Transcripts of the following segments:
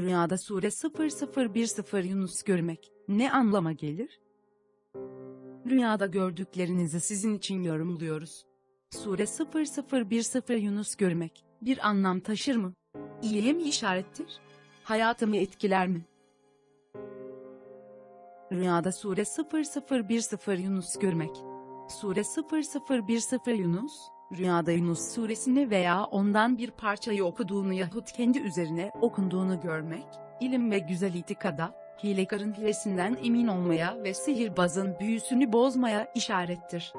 Rüyada sure 0010 Yunus görmek ne anlama gelir? Rüyada gördüklerinizi sizin için yorumluyoruz. Sure 0010 Yunus görmek bir anlam taşır mı? İyiye mi işarettir? Hayatımı etkiler mi? Rüyada sure 0010 Yunus görmek. Sure 0010 Yunus, rüyada Yunus suresini veya ondan bir parçayı okuduğunu yahut kendi üzerine okunduğunu görmek, ilim ve güzel itikada, hilekarın hilesinden emin olmaya ve sihirbazın büyüsünü bozmaya işarettir.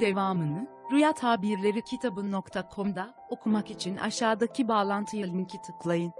Devamını, Rüya Tabirleri kitabı.com'da okumak için aşağıdaki bağlantıya linki tıklayın.